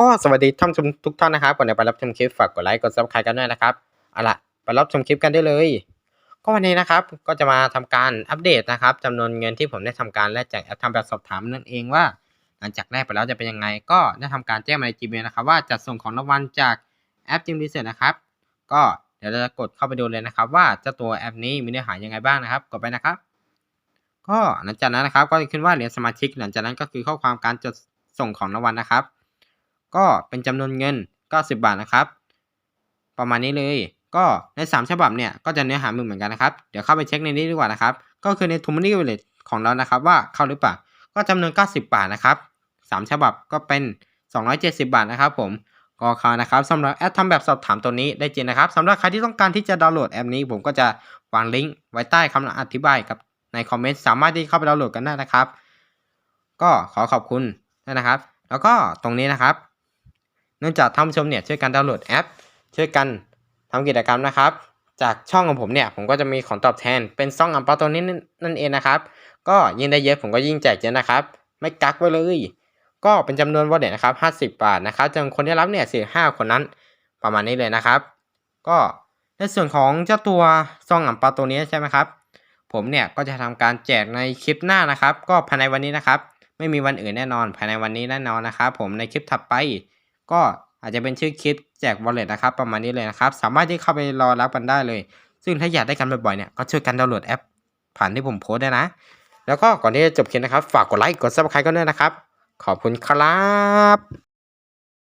ก็สวัสดีท่านผู้ชมทุกท่านนะครับก่อนจะไปรับชมคลิปฝากกดไลค์กดซับสไครต์กันด้วยนะครับเอาล่ะไปรับชมคลิปกันได้เลย ก็วันนี้นะครับก็จะมาทำการอัปเดตนะครับจำนวนเงินที่ผมได้ทำการแลกจากแอปทำแบบสอบถามนั่นเองว่า หลังจากแลกไปแล้วจะเป็นยังไง ก็ได้ทำการแจ้งมาใน Gmail นะครับว่าจัดส่งของรางวัลจากแอปจิมรีเซนะครับ ก็เดี๋ยวเราจะกดเข้าไปดูเลยนะครับ ว่าเจ้าตัวแอปนี้มีเนื้อหายังไงบ้างนะครับ กดไปนะครับ ก็หลังจากนั้นนะครับก็จะขึ้นว่าเหรียญสมาชิก หลังจากนั้นก็คือข้อความการจดส่งของรางวัลนะครับ ก็เป็นจำนวนเงิน 90 บาทนะครับ ประมาณนี้เลย ก็ใน 3 ฉบับเนี่ยก็จะเนื้อหาเหมือนกันนะครับ เดี๋ยวเข้าไปเช็คในนี้ดีกว่านะครับ ก็คือใน t o m o n y Wallet ของเรานะครับ ว่าเข้าหรือเปล่า ก็จำนวน 90 บาทนะครับ 3 ฉบับก็เป็น 270 บาทนะครับ ผมก็เข้านะครับสำหรับแอปทำแบบสอบถามตัวนี้ได้จริงนะครับสำหรับใครที่ต้องการที่จะดาวน์โหลดแอปนี้ ผมก็จะวางลิงก์ไว้ใต้คำอธิบายกับในคอมเมนต์สามารถที่เข้าไปดาวน์โหลดกันได้นะครับ ก็ขอขอบคุณนะครับ แล้วก็ตรงนี้นะครับ เนื่องจากท่านผู้ชมเนี่ยช่วยกันดาวน์โหลดแอป ช่วยกันทำกิจกรรมนะครับ จากช่องของผมเนี่ยผมก็จะมีของตอบแทนเป็นซ่องอัมปาตัวนี้นั่นเองนะครับ ก็ยิ่งได้เยอะผมก็ยิ่งแจกเยอะนะครับ ไม่กักไว้เลย ก็เป็นจำนวนวอลเล็ตนะครับ50 บาทนะครับจำนวนคนที่รับเนี่ย45คนนั้นประมาณนี้เลยนะครับ ก็ในส่วนของเจ้าตัวซองอัมปาตัวนี้ใช่ไหมครับ ผมเนี่ยก็จะทำการแจกในคลิปหน้านะครับ ก็ภายในวันนี้นะครับ ไม่มีวันอื่นแน่นอนภายในวันนี้แน่นอนนะครับ ผมในคลิปถัดไป ก็อาจจะเป็นชื่อคลิปแจกวอลเล็ตนะครับประมาณนี้เลยนะครับ สามารถที่เข้าไปรอรับกันได้เลย ซึ่งถ้าอยากได้กันบ่อยๆเนี่ยก็ช่วยกันดาวน์โหลดแอป ผ่านที่ผมโพสได้นะ แล้วก็ก่อนที่จะจบคลิปนะครับ ฝากกดไลค์กดซับสไครต์กันด้วยนะครับ ขอบคุณครับ